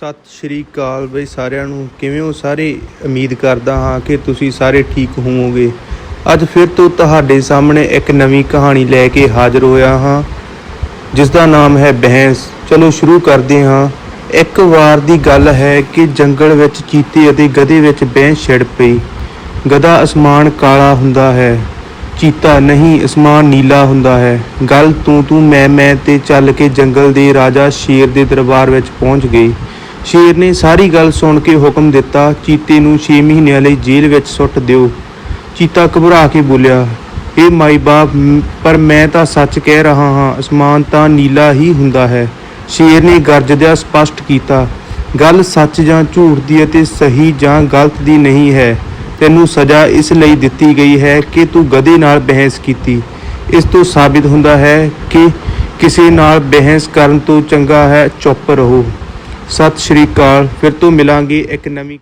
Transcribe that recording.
ਸਤਿ ਸ਼੍ਰੀ ਅਕਾਲ ਬਈ ਸਾਰਿਆਂ ਨੂੰ। ਕਿਵੇਂ ਹੋ ਸਾਰੇ? ਉਮੀਦ ਕਰਦਾ ਹਾਂ ਕਿ ਤੁਸੀਂ ਸਾਰੇ ਠੀਕ ਹੋਵੋਗੇ। ਅੱਜ ਫਿਰ ਤੋਂ ਤੁਹਾਡੇ ਸਾਹਮਣੇ ਇੱਕ ਨਵੀਂ ਕਹਾਣੀ ਲੈ ਕੇ ਹਾਜ਼ਰ ਹੋਇਆ ਹਾਂ ਜਿਸ ਦਾ ਨਾਮ ਹੈ ਬਹਿਸ। ਚਲੋ ਸ਼ੁਰੂ ਕਰਦੇ ਹਾਂ। ਇੱਕ ਵਾਰ ਦੀ ਗੱਲ ਹੈ ਕਿ ਜੰਗਲ ਵਿੱਚ ਚੀਤੇ ਅਤੇ ਗਧੇ ਵਿੱਚ ਬਹਿਸ ਛਿੜ ਪਈ। ਗਧਾ ਅਸਮਾਨ ਕਾਲਾ ਹੁੰਦਾ ਹੈ, ਚੀਤਾ ਨਹੀਂ, ਅਸਮਾਨ ਨੀਲਾ ਹੁੰਦਾ ਹੈ। ਗੱਲ ਤੂੰ ਤੂੰ ਮੈਂ ਮੈਂ ਤੇ ਚੱਲ ਕੇ ਜੰਗਲ ਦੇ ਰਾਜਾ ਸ਼ੇਰ ਦੇ ਦਰਬਾਰ ਵਿੱਚ ਪਹੁੰਚ ਗਈ। ਸ਼ੇਰ ਨੇ ਸਾਰੀ ਗੱਲ ਸੁਣ ਕੇ ਹੁਕਮ ਦਿੱਤਾ, ਚੀਤੇ ਨੂੰ 6 ਮਹੀਨਿਆਂ ਲਈ ਜੇਲ੍ਹ ਵਿੱਚ ਸੁੱਟ ਦਿਓ। ਚੀਤਾ ਘਬਰਾ ਕੇ ਬੋਲਿਆ ਇਹ ਮਾਈ ਬਾਪ ਪਰ ਮੈਂ ਤਾਂ ਸੱਚ ਕਹਿ ਰਹਾ ਹਾਂ, ਅਸਮਾਨ ਤਾਂ ਨੀਲਾ ਹੀ ਹੁੰਦਾ ਹੈ। ਸ਼ੇਰ ਨੇ ਗਰਜਦਿਆਂ ਸਪਸ਼ਟ ਕੀਤਾ, ਗੱਲ ਸੱਚ ਜਾਂ ਝੂਠ ਦੀ ਅਤੇ ਸਹੀ ਜਾਂ ਗਲਤ ਦੀ ਨਹੀਂ ਹੈ। ਤੈਨੂੰ ਸਜ਼ਾ ਇਸ ਲਈ ਦਿੱਤੀ ਗਈ ਹੈ ਕਿ ਤੂੰ ਗਧੇ ਨਾਲ ਬਹਿਸ ਕੀਤੀ। ਇਸ ਤੋਂ ਸਾਬਿਤ ਹੁੰਦਾ ਹੈ ਕਿ ਕਿਸੇ ਨਾਲ ਬਹਿਸ ਕਰਨ ਤੋਂ ਚੰਗਾ ਹੈ ਚੁੱਪ ਰਹੋ। ਸਤਿ ਸ਼੍ਰੀ ਅਕਾਲ ਫਿਰ ਤੋਂ ਮਿਲਾਂਗੇ ਇੱਕ ਨਵੀਂ